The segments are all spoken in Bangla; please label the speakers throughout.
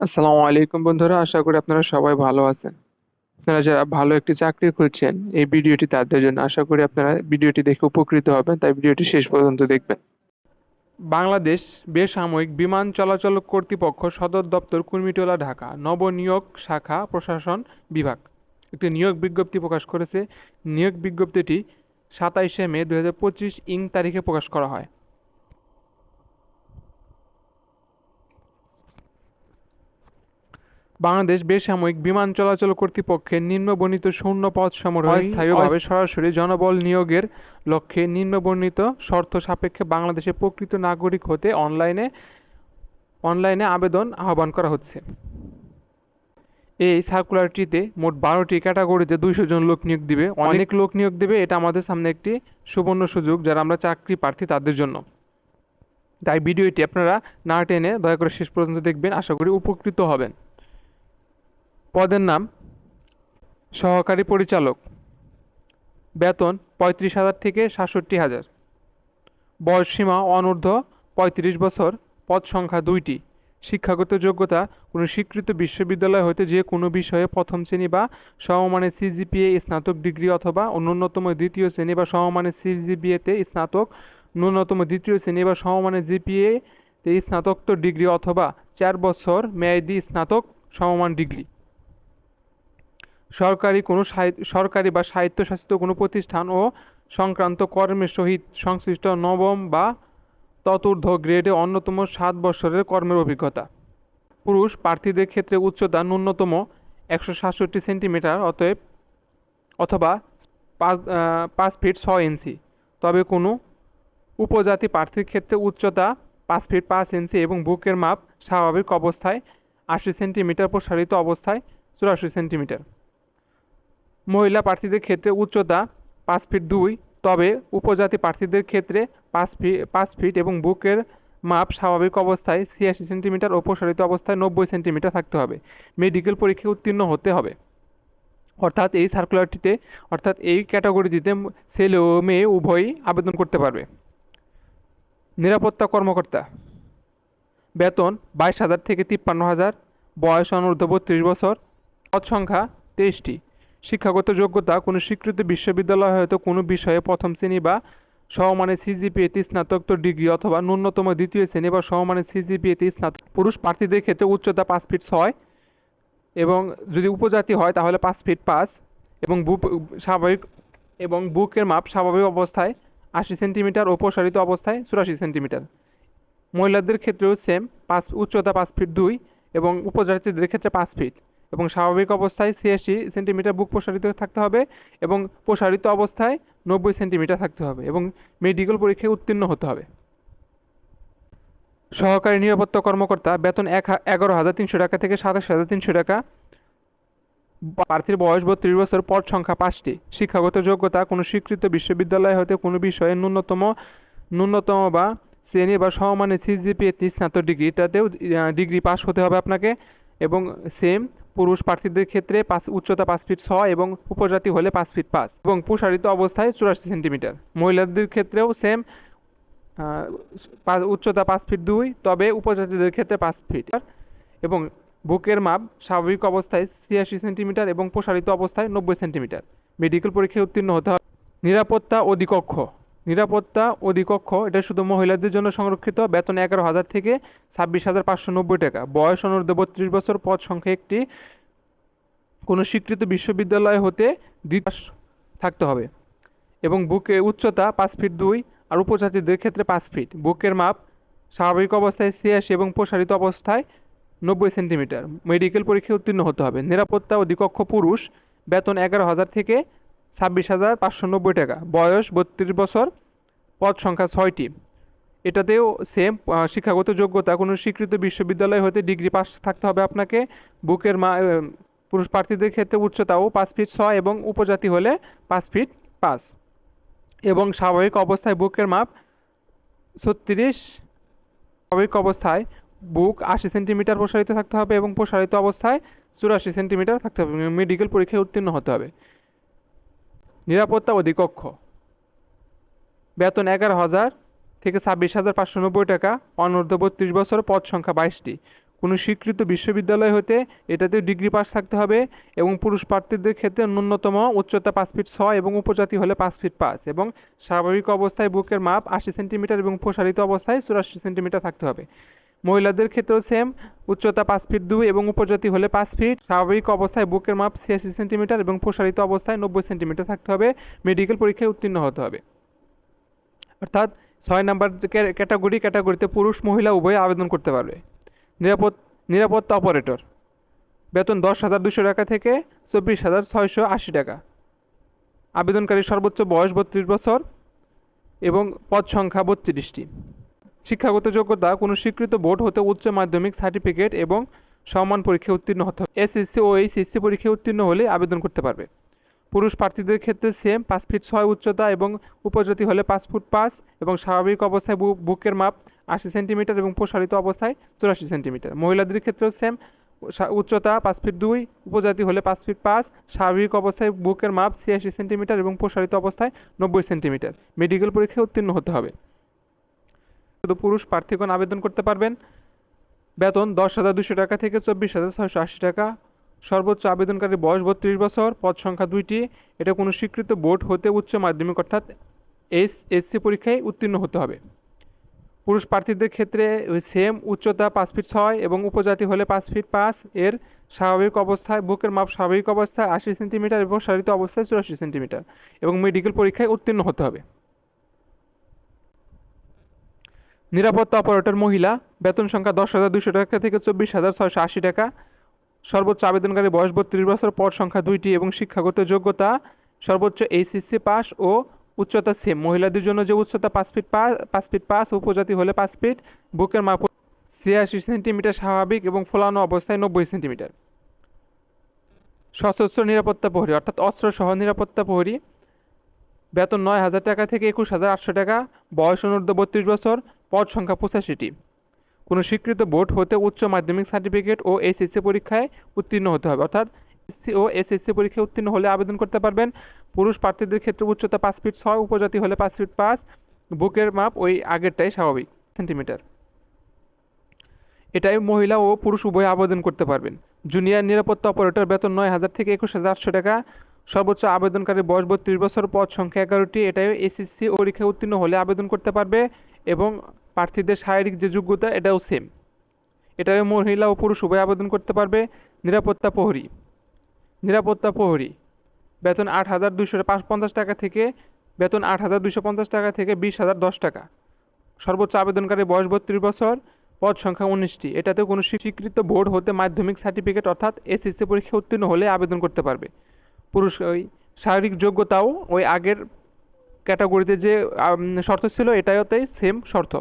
Speaker 1: আসসালামু আলাইকুম বন্ধুরা, আশা করি আপনারা সবাই ভালো আছেন। আপনারা যারা ভালো একটি চাকরি খুঁজছেন, এই ভিডিওটি তাদের জন্য আশা করি আপনারা ভিডিওটি দেখে উপকৃত হবেন। তাই ভিডিওটি শেষ পর্যন্ত দেখবেন। বাংলাদেশ বেসামরিক বিমান চলাচল কর্তৃপক্ষ সদর দপ্তর কুর্মিটোলা, ঢাকা নবনিয়োগ শাখা প্রশাসন বিভাগ। একটি নিয়োগ বিজ্ঞপ্তি প্রকাশ করেছে। নিয়োগ বিজ্ঞপ্তিটি সাতাইশে মে দু হাজার পঁচিশ ইং তারিখে প্রকাশ করা হয়। বাংলাদেশ বেসামরিক বিমান চলাচল কর্তৃপক্ষের নিম্নবর্ণিত শূন্য পদ সমূহ স্থায়ীভাবে সরাসরি জনবল নিয়োগের লক্ষ্যে নিম্নবর্ণিত শর্ত সাপেক্ষে বাংলাদেশের প্রকৃত নাগরিক হতে অনলাইনে অনলাইনে আবেদন আহ্বান করা হচ্ছে। এই সার্কুলারটিতে মোট বারোটি ক্যাটাগরিতে দুইশো জন লোক নিয়োগ দিবে। অনেক লোক নিয়োগ দেবে। এটা আমাদের সামনে একটি সুবর্ণ সুযোগ যারা আমরা চাকরি প্রার্থী তাদের জন্য। তাই ভিডিওটি আপনারা না টেনে দয়া করে শেষ পর্যন্ত দেখবেন। আশা করি উপকৃত হবেন। পদের নাম সহকারী পরিচালক। বেতন পঁয়ত্রিশ হাজার থেকে সাতষট্টি হাজার। বয়সসীমা অনূর্ধ্ব পঁয়ত্রিশ বছর। পদ সংখ্যা দুইটি। শিক্ষাগত যোগ্যতা কোনো স্বীকৃত বিশ্ববিদ্যালয় হতে যে কোনো বিষয়ে প্রথম শ্রেণি বা সমমানের সিজিপিএ স্নাতক ডিগ্রি অথবা ন্যূনতম দ্বিতীয় শ্রেণি বা সমমানের সিজিপিএতে স্নাতক, ন্যূনতম দ্বিতীয় শ্রেণি বা সমমানের জিপিএ তে স্নাতকোত্তর ডিগ্রি অথবা চার বছর মেয়াদি স্নাতক সমমান ডিগ্রি। সরকারি কোনো সরকারি বা স্বায়ত্তশাসিত কোনো প্রতিষ্ঠান ও সংক্রান্ত কর্মের সহিত সংশ্লিষ্ট নবম বা ততুর্ধ গ্রেডে অন্যতম সাত বছরের কর্মের অভিজ্ঞতা। পুরুষ প্রার্থীদের ক্ষেত্রে উচ্চতা ন্যূনতম একশো সাতষট্টি সেন্টিমিটার, অতএব অথবা পাঁচ পাঁচ ফিট ছ ইঞ্চি। তবে কোনো উপজাতি প্রার্থীর ক্ষেত্রে উচ্চতা পাঁচ ফিট পাঁচ ইঞ্চি এবং বুকের মাপ স্বাভাবিক অবস্থায় আশি সেন্টিমিটার প্রসারিত অবস্থায় চুরাশি সেন্টিমিটার। মহিলা প্রার্থীদের ক্ষেত্রে উচ্চতা পাঁচ ফিট দুই, তবে উপজাতি প্রার্থীদের ক্ষেত্রে পাঁচ ফিট পাঁচ ফিট এবং বুকের মাপ স্বাভাবিক অবস্থায় ছিয়াশি সেন্টিমিটার ও প্রসারিত অবস্থায় নব্বই সেন্টিমিটার থাকতে হবে। মেডিকেল পরীক্ষায় উত্তীর্ণ হতে হবে। অর্থাৎ এই সার্কুলারটিতে, অর্থাৎ এই ক্যাটাগরিটিতে ছেলে ও মেয়ে উভয়ই আবেদন করতে পারবে। নিরাপত্তা কর্মকর্তা। বেতন বাইশ হাজার থেকে তিপ্পান্ন হাজার, বয়স অনূর্ধ্ব বত্রিশ বছর, পদ সংখ্যা তেইশটি। শিক্ষাগত যোগ্যতা কোনো স্বীকৃত বিশ্ববিদ্যালয় হয়তো কোনো বিষয়ে প্রথম শ্রেণি বা সমমানের সিজিপিএতে স্নাতকোত্তর ডিগ্রি অথবা ন্যূনতম দ্বিতীয় শ্রেণি বা সমমানের সিজিপিএতে স্নাতক। পুরুষ প্রার্থীদের ক্ষেত্রে উচ্চতা পাঁচ ফিট ছয় এবং যদি উপজাতি হয় তাহলে পাঁচ ফিট পাঁচ এবং বুক স্বাভাবিক এবং বুকের মাপ স্বাভাবিক অবস্থায় আশি সেন্টিমিটার ও প্রসারিত অবস্থায় চুরাশি সেন্টিমিটার। মহিলাদের ক্ষেত্রেও সেম পাঁচ, উচ্চতা পাঁচ ফিট দুই এবং উপজাতিদের ক্ষেত্রে পাঁচ ফিট। এবং স্বাভাবিক অবস্থায় ছিয়াশি সেন্টিমিটার বুক প্রসারিত থাকতে হবে এবং প্রসারিত অবস্থায় নব্বই সেন্টিমিটার থাকতে হবে এবং মেডিকেল পরীক্ষায় উত্তীর্ণ হতে হবে। সহকারী নিরাপত্তা কর্মকর্তা, বেতন এক এগারো হাজার তিনশো টাকা থেকে সাতাশ হাজার তিনশো টাকা। প্রার্থীর বয়স বত্রিশ বছর, পদ সংখ্যা পাঁচটি। শিক্ষাগত যোগ্যতা, কোনো স্বীকৃত বিশ্ববিদ্যালয় হতে কোনো বিষয়ে ন্যূনতম ন্যূনতম বা শ্রেণি বা সমমানের সিজিপিএ স্নাতক ডিগ্রি এটাতেও ডিগ্রি পাস হতে হবে আপনাকে এবং সেম পুরুষ প্রার্থীদের ক্ষেত্রে পাঁচ উচ্চতা পাঁচ ফিট ছয় এবং উপজাতি হলে পাঁচ ফিট পাঁচ এবং প্রসারিত অবস্থায় চুরাশি সেন্টিমিটার। মহিলাদের ক্ষেত্রেও সেম উচ্চতা পাঁচ ফিট দুই, তবে উপজাতিদের ক্ষেত্রে পাঁচ ফিট এবং বুকের মাপ স্বাভাবিক অবস্থায় ছিয়াশি সেন্টিমিটার এবং প্রসারিত অবস্থায় নব্বই সেন্টিমিটার। মেডিকেল পরীক্ষায় উত্তীর্ণ হতে হবে। নিরাপত্তা অধিকক্ষ। নিরাপত্তা অধিকক্ষ, এটা শুধু মহিলাদের জন্য সংরক্ষিত, বেতন এগারো হাজার থেকে ছাব্বিশ হাজার পাঁচশো নব্বই টাকা। বয়স অনূর্ধ্ব বত্রিশ বছর, পদ সংখ্যা একটি। কোনো স্বীকৃত বিশ্ববিদ্যালয় হতে দ্বিতীয় থাকতে হবে। এবং বুকে উচ্চতা পাঁচ ফিট দুই আর উপজাতিদের ক্ষেত্রে পাঁচ ফিট। বুকের মাপ স্বাভাবিক অবস্থায় ছিয়াশি এবং প্রসারিত অবস্থায় নব্বই সেন্টিমিটার। মেডিকেল পরীক্ষায় উত্তীর্ণ হতে হবে। নিরাপত্তা অধিকক্ষ পুরুষ, বেতন এগারো হাজার থেকে ছাব্বিশ হাজার পাঁচশো নব্বই টাকা। বয়স বত্রিশ বছর, পদ সংখ্যা ছয়টি। এটাতেও সেম শিক্ষাগত যোগ্যতা। কোনো স্বীকৃত বিশ্ববিদ্যালয় হতে ডিগ্রি পাস থাকতে হবে আপনাকে। বুকের মা পুরুষ প্রার্থীদের ক্ষেত্রে উচ্চতাও পাঁচ ফিট ছয় এবং উপজাতি হলে পাঁচ ফিট পাঁচ। এবং স্বাভাবিক অবস্থায় বুকের মাপ ছত্রিশ। স্বাভাবিক অবস্থায় বুক আশি সেন্টিমিটার প্রসারিত থাকতে হবে এবং প্রসারিত অবস্থায় চুরাশি সেন্টিমিটার থাকতে হবে। মেডিকেল পরীক্ষায় উত্তীর্ণ হতে হবে। নিরাপত্তা অধিকক্ষ। বেতন এগারো হাজার থেকে ছাব্বিশ হাজার পাঁচশো নব্বই টাকা, অনূর্ধ্ব বত্রিশ বছর, পদ সংখ্যা বাইশটি। কোনো স্বীকৃত বিশ্ববিদ্যালয় হতে এটাতে ডিগ্রি পাস থাকতে হবে এবং পুরুষ প্রার্থীদের ক্ষেত্রে ন্যূনতম উচ্চতা পাঁচ ফিট ছয় এবং উপজাতি হলে পাঁচ ফিট পাঁচ এবং স্বাভাবিক অবস্থায় বুকের মাপ আশি সেন্টিমিটার এবং প্রসারিত অবস্থায় চুরাশি সেন্টিমিটার থাকতে হবে। মহিলাদের ক্ষেত্রেও সেম উচ্চতা পাঁচ ফিট দুই এবং উপজাতি হলে পাঁচ ফিট স্বাভাবিক অবস্থায় বুকের মাপ ছিয়াশি সেন্টিমিটার এবং প্রসারিত অবস্থায় নব্বই সেন্টিমিটার থাকতে হবে। মেডিকেল পরীক্ষায় উত্তীর্ণ হতে হবে। অর্থাৎ ছয় নাম্বার ক্যাটাগরি ক্যাটাগরিতে পুরুষ, মহিলা উভয়ে আবেদন করতে পারবে। নিরাপদ নিরাপত্তা অপারেটর বেতন দশ হাজার দুশো টাকা থেকে চব্বিশ হাজার ছয়শো আশি টাকা। আবেদনকারী সর্বোচ্চ বয়স বত্রিশ বছর এবং পদ সংখ্যা বত্রিশটি। শিক্ষাগত যোগ্যতা, কোনো স্বীকৃত বোর্ড হতে উচ্চ মাধ্যমিক সার্টিফিকেট এবং সম্মান পরীক্ষায় উত্তীর্ণ হতে হবে। এসএসসি ও এইচএসসি পরীক্ষায় উত্তীর্ণ হলে আবেদন করতে পারবে। পুরুষ প্রার্থীদের ক্ষেত্রে সেম পাঁচ ফিট ছয় উচ্চতা এবং উপজাতি হলে পাঁচ ফুট পাঁচ এবং স্বাভাবিক অবস্থায় বুকের মাপ আশি সেন্টিমিটার এবং প্রসারিত অবস্থায় চুরাশি সেন্টিমিটার। মহিলাদের ক্ষেত্রেও সেম উচ্চতা পাঁচ ফিট দুই, উপজাতি হলে পাঁচ ফিট পাঁচ, স্বাভাবিক অবস্থায় বুকের মাপ ছিয়াশি সেন্টিমিটার এবং প্রসারিত অবস্থায় নব্বই সেন্টিমিটার। মেডিকেল পরীক্ষায় উত্তীর্ণ হতে হবে। শুধু পুরুষ প্রার্থীগণ আবেদন করতে পারবেন। বেতন দশ হাজার দুশো টাকা থেকে চব্বিশ হাজার ছয়শো আশি টাকা। সর্বোচ্চ আবেদনকারী বয়স বত্রিশ বছর, পদ সংখ্যা দুইটি। এটা কোনো স্বীকৃত বোর্ড হতে উচ্চ মাধ্যমিক অর্থাৎ এস এসসি পরীক্ষায় উত্তীর্ণ হতে হবে। পুরুষ প্রার্থীদের ক্ষেত্রে ওই সেম উচ্চতা পাঁচ ফিট ছয় এবং উপজাতি হলে পাঁচ ফিট পাঁচ। এর স্বাভাবিক অবস্থায়, বুকের মাপ স্বাভাবিক অবস্থায় আশি সেন্টিমিটার এবং সারিত অবস্থায় চুরাশি সেন্টিমিটার এবং মেডিকেল পরীক্ষায় উত্তীর্ণ হতে হবে। নিরাপত্তা অপারেটর মহিলা, বেতন সংখ্যা দশ হাজার দুশো টাকা থেকে চব্বিশ হাজার ছয়শো আশি টাকা। সর্বোচ্চ আবেদনকারী বয়স বত্রিশ বছর, পদ সংখ্যা দুইটি এবং শিক্ষাগত যোগ্যতা সর্বোচ্চ এইচএসসি পাস ও উচ্চতা সেম। মহিলাদের জন্য যে উচ্চতা পাঁচ ফিট পাঁচ পাঁচ ফিট পাঁচ, উপজাতি হলে পাঁচ ফিট, বুকের মাপ ছিয়াশি সেন্টিমিটার স্বাভাবিক এবং ফোলানো অবস্থায় নব্বই সেন্টিমিটার। সশস্ত্র নিরাপত্তা প্রহরী, অর্থাৎ অস্ত্র সহ নিরাপত্তা প্রহরী। বেতন নয় হাজার টাকা থেকে একুশ হাজার আটশো টাকা। বয়স অনূর্ধ্ব বত্রিশ বছর পদ সংখ্যা পঁচাশিটি। কোনো স্বীকৃত বোর্ড হতে উচ্চ মাধ্যমিক সার্টিফিকেট ও এসএসসি পরীক্ষায় উত্তীর্ণ হতে হবে। অর্থাৎ এসসি ও এসএসসি পরীক্ষায় উত্তীর্ণ হলে আবেদন করতে পারবেন। পুরুষ প্রার্থীদের ক্ষেত্রে উচ্চতা পাঁচ ফিট ছয়, উপজাতি হলে পাঁচ ফিট পাঁচ। বুকের মাপ ওই আগেরটাই স্বাভাবিক, সেন্টিমিটার। এটাই মহিলা ও পুরুষ উভয় আবেদন করতে পারবেন। জুনিয়র নিরাপত্তা অপারেটর বেতন নয় হাজার থেকে একুশ হাজার আটশো টাকা। সর্বোচ্চ আবেদনকারী বয়স বত্রিশ বছর, পদ সংখ্যা এগারোটি। এটাই এসএসসি পরীক্ষায় উত্তীর্ণ হলে আবেদন করতে পারবে এবং প্রার্থীদের শারীরিক যে যোগ্যতা, এটাও সেম এটাও মহিলা ও পুরুষ উভয় আবেদন করতে পারবে নিরাপত্তা প্রহরী। নিরাপত্তা প্রহরী। বেতন আট হাজার দুশো পঞ্চাশ টাকা থেকে, বেতন আট হাজার দুশো পঞ্চাশ টাকা থেকে বিশ হাজার দশ টাকা। সর্বোচ্চ আবেদনকারী বয়স বত্রিশ বছর, পদ সংখ্যা উনিশটি। এটাতে কোনো স্বীকৃত বোর্ড হতে মাধ্যমিক সার্টিফিকেট অর্থাৎ এসএসসি পরীক্ষা উত্তীর্ণ হলে আবেদন করতে পারবে। পুরুষ ওই শারীরিক যোগ্যতাও ওই আগের ক্যাটাগরিতে যে শর্ত ছিল এটাইতেই সেম শর্ত।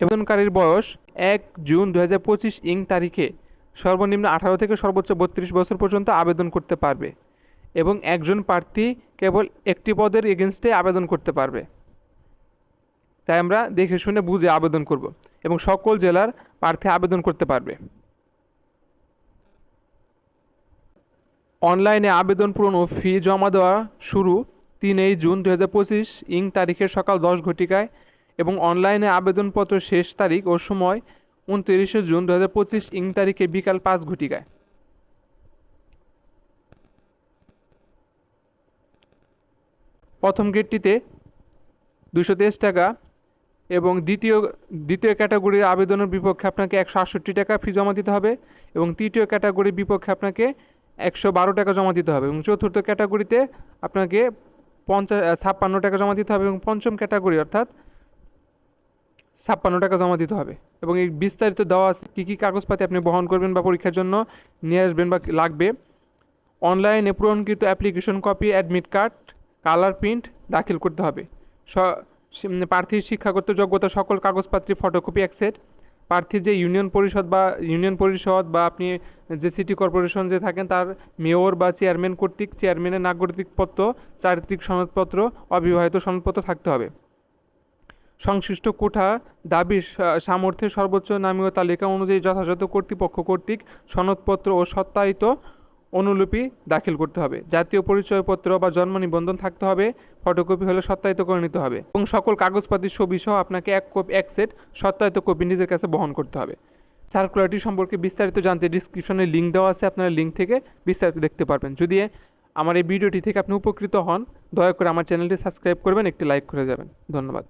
Speaker 1: আবেদনকারীর বয়স এক জুন দু হাজার পঁচিশ ইং তারিখে। সর্বনিম্ন আঠারো থেকে সর্বোচ্চ বত্রিশ বছর পর্যন্ত আবেদন করতে পারবে এবং একজন প্রার্থী কেবল একটি পদের এগেনস্টে আবেদন করতে পারবে। তাই আমরা দেখে শুনে বুঝে আবেদন করব এবং সকল জেলার প্রার্থী আবেদন করতে পারবে। অনলাইনে আবেদন পূরণ ও ফি জমা দেওয়া শুরু তিনই জুন দু হাজার পঁচিশ ইং তারিখের সকাল দশ ঘটিকায় এবং অনলাইনে আবেদনপত্র শেষ তারিখ ও সময় উনত্রিশে জুন দু হাজার পঁচিশ ইং তারিখে বিকাল পাঁচ ঘটিকায়। প্রথম গেটটিতে দুশো তেইশ টাকা এবং দ্বিতীয় দ্বিতীয় ক্যাটাগরির আবেদনের বিপক্ষে আপনাকে একশো আটষট্টি টাকা ফি জমা দিতে হবে এবং তৃতীয় ক্যাটাগরির বিপক্ষে আপনাকে একশো বারো টাকা জমা দিতে হবে এবং চতুর্থ ক্যাটাগরিতে আপনাকে পঞ্চাশ, ছাপ্পান্ন টাকা জমা দিতে হবে এবং পঞ্চম ক্যাটাগরি অর্থাৎ ছাপ্পান্ন টাকা জমা দিতে হবে। এবং এই বিস্তারিত দেওয়া আছে কী কী কাগজপাতি আপনি বহন করবেন বা পরীক্ষার জন্য নিয়ে আসবেন বা লাগবে। অনলাইনে পূরণকৃত application copy, admit card, colour print দাখিল করতে হবে। প্রার্থীর শিক্ষাগত যোগ্যতা সকল কাগজপত্রে ফটোকপি, এক সেট। প্রার্থীর যে ইউনিয়ন পরিষদ বা ইউনিয়ন পরিষদ বা আপনি যে সিটি কর্পোরেশন যে থাকেন, তার মেয়র বা চেয়ারম্যান কর্তৃক, চেয়ারম্যানের নাগরিকপত্র চারিত্রিক সনদপত্র, অবিবাহিত সনদপত্র থাকতে হবে। সংশ্লিষ্ট কোঠা দাবি সা- সামর্থ্যের সর্বোচ্চ নামীয় তালিকা অনুযায়ী যথাযথ কর্তৃপক্ষ কর্তৃক সনদপত্র ও সত্যায়িত অনুলিপি দাখিল করতে হবে। জাতীয় পরিচয়পত্র বা জন্ম নিবন্ধন থাকতে হবে, ফটোকপি হলে সত্যায়িত করে নিতে হবে এবং সকল কাগজপাতির ছবি সহ আপনাকে এক কপি, এক সেট সত্যায়িত কপি নিজের কাছে বহন করতে হবে। সার্কুলারটি সম্পর্কে বিস্তারিত জানতে ডিসক্রিপশনে লিঙ্ক দেওয়া আছে, আপনারা লিঙ্ক থেকে বিস্তারিত দেখতে পারবেন। যদি আমার এই ভিডিওটি থেকে আপনি উপকৃত হন, দয়া করে আমার চ্যানেলটি সাবস্ক্রাইব করবেন, একটি লাইক করে যাবেন। ধন্যবাদ।